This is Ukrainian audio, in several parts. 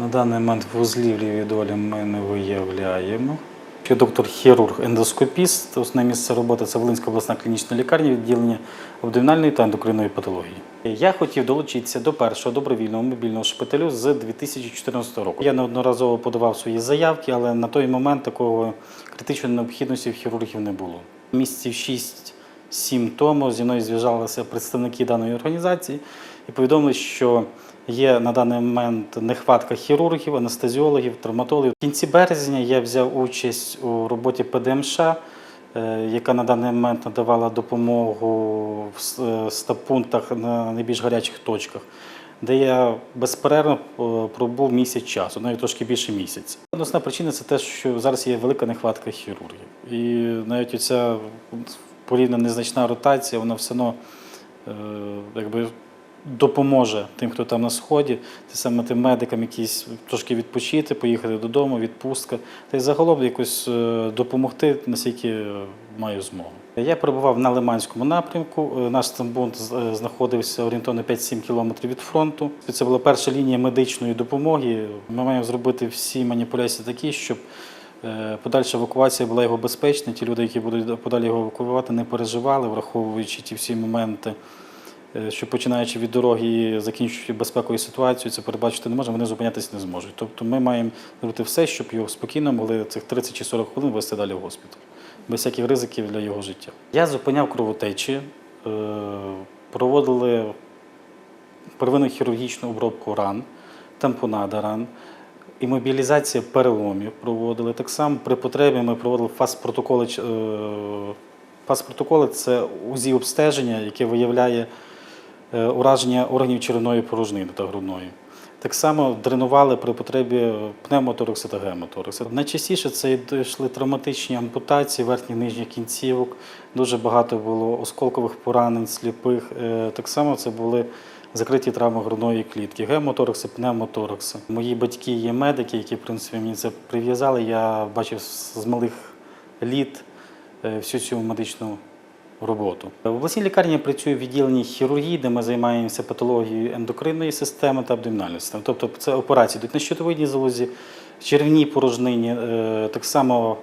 На даний момент вузлів долі ми не виявляємо. Доктор-хірург ендоскопіст. Основне місце роботи це Волинська обласна клінічна лікарня відділення абдомінальної та ендокринної патології. Я хотів долучитися до першого добровільного мобільного шпиталю з 2014 року. Я неодноразово подавав свої заявки, але на той момент такого критичної необхідності в хірургів не було. Місяців 6-7 тому зі мною зв'язалися представники даної організації і повідомили, що є на даний момент нехватка хірургів, анестезіологів, травматологів. В кінці березня я взяв участь у роботі ПДМШ, е, яка на даний момент надавала допомогу в с- е, стаб-пунктах на найбільш гарячих точках, де я безперервно е, пробув місяць часу, навіть трошки більше місяця. Основна причина це те, що зараз є велика нехватка хірургів. І навіть оця порівняно незначна ротація, вона все одно якби допоможе тим, хто там на сході, саме тим медикам якісь трошки відпочити, поїхати додому, відпустка, та й загалом якось е, допомогти, наскільки маю змогу. Я перебував на Лиманському напрямку. Е, Наш стамбунт е, знаходився орієнтовно 5-7 кілометрів від фронту. Це була перша лінія медичної допомоги. Ми маємо зробити всі маніпуляції такі, щоб подальша евакуація була його безпечна. Ті люди, які будуть подалі його евакуювати, не переживали, враховуючи ті всі моменти. Е, що починаючи від дороги закінчуючи безпековою ситуацією, це передбачити не можемо, вони зупинятися не зможуть. Тобто ми маємо робити все, щоб його спокійно могли цих 30 чи 40 хвилин вести далі в госпіталь, без всяких ризиків для його життя. Я зупиняв кровотечі, е, проводили первинну хірургічну обробку ран, тампонада ран, імобілізація переломів проводили. Так само при потребі ми проводили фаз-протоколи. е, Фаз-протоколи це УЗІ обстеження, яке виявляє ураження органів черевної порожнини та грудної. Так само дренували при потребі пневмоторакса та гемоторакса. Найчастіше це йшли травматичні ампутації верхніх нижніх кінцівок. Дуже багато було осколкових поранень, сліпих. Е, Так само це були закриті травми грудної клітки, гемоторакси, пневмоторакси. Мої батьки є медики, які в принципі мені це прив'язали. Я бачив з малих літ е, всю цю медичну роботу. В обласній лікарні я працюю в відділенні хірургії, де ми займаємося патологією ендокринної системи та абдомінальної системи. Тобто це операції йдуть на щитовидній залозі, червній порожнині, е, так само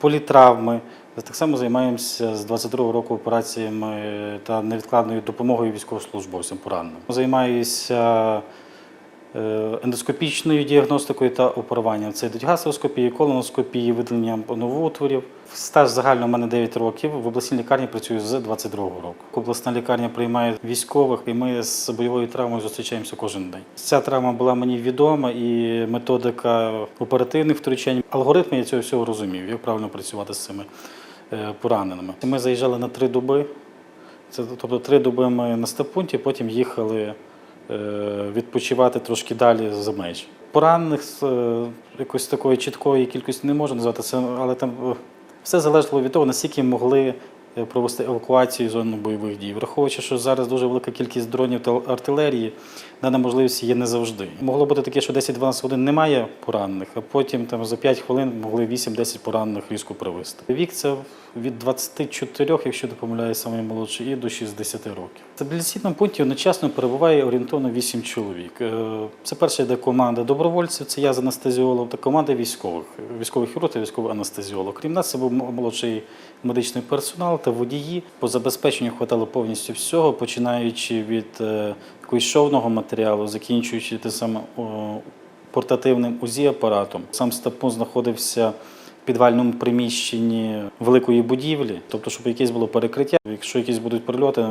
політравми. Так само займаємося з 22 року операціями та невідкладною допомогою військовослужбовцям пораненим. Займаюся ендоскопічною діагностикою та оперуванням. Це йдуть гастроскопії, колоноскопії, видалення новоутворів. Стаж загально у мене 9 років. В обласній лікарні працюю з 22 року. Обласна лікарня приймає військових, і ми з бойовою травмою зустрічаємося кожен день. Ця травма була мені відома, і методика оперативних втручань. Алгоритми я цього всього розумів, як правильно працювати з цими е, пораненими. Ми заїжджали на три доби. Тобто три доби ми на стапунті, потім їхали е, відпочивати трошки далі за межі. Поранених якоїсь якось такої чіткої кількості не можу назвати, але там е, все залежало від того, наскільки могли е, провести евакуацію зони бойових дій. Враховуючи, що зараз дуже велика кількість дронів та артилерії, дана можливість є не завжди. Могло бути таке, що 10-12 годин немає поранених, а потім там за 5 хвилин могли 8-10 поранених різко привезти. Вік це від 24, якщо не помиляюсь, самий молодший, і до 60 років. В стабілізаційному пункті одночасно перебуває орієнтовно 8 чоловік. Е, Це перша йде команда добровольців, це я з анестезіолог, та команда військових, військовий хірург та військовий анестезіолог. Крім нас, це був молодший медичний персонал та водії. По забезпеченню хватало повністю всього, починаючи від е, якогось шовного матеріалу, закінчуючи те саме портативним УЗІ-апаратом. Сам стапун знаходився в підвальному приміщенні великої будівлі, тобто, щоб якесь було перекриття. Якщо якісь будуть прильоти,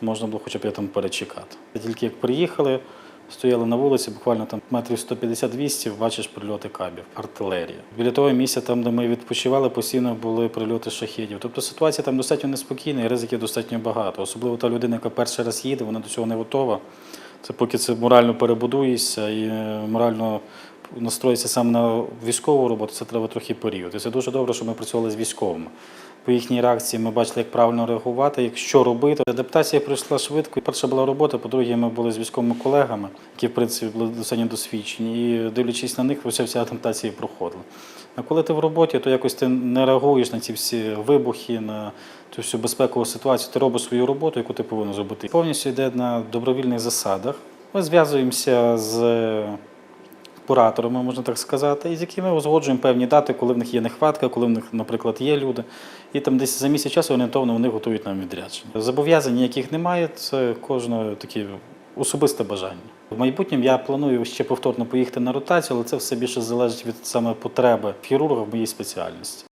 можна було хоча б я там перечекати. Тільки як приїхали, стояли на вулиці, буквально там метрів 150-200, бачиш прильоти кабів, артилерія. Біля того місця, там, де ми відпочивали, постійно були прильоти шахідів. Тобто ситуація там достатньо неспокійна і ризиків достатньо багато. Особливо та людина, яка перший раз їде, вона до цього не готова. Це поки це морально перебудуєшся і е, морально настроїтися саме на військову роботу, це треба трохи період. І це дуже добре, що ми працювали з військовими. По їхній реакції ми бачили, як правильно реагувати, як що робити. Адаптація пройшла швидко. Перша була робота, по-друге, ми були з військовими колегами, які в принципі були достатньо досвідчені. І дивлячись на них, вся вся адаптація проходила. А коли ти в роботі, то якось ти не реагуєш на ці всі вибухи, на цю всю безпекову ситуацію. Ти робиш свою роботу, яку ти повинен зробити. Повністю йде на добровільних засадах. Ми зв'язуємося з кураторами, можна так сказати, і з якими узгоджуємо певні дати, коли в них є нехватка, коли в них, наприклад, є люди. І там десь за місяць часу орієнтовно вони готують нам відрядження. Зобов'язань ніяких немає, це кожне таке особисте бажання. В майбутньому я планую ще повторно поїхати на ротацію, але це все більше залежить від саме потреби хірурга в моїй спеціальності.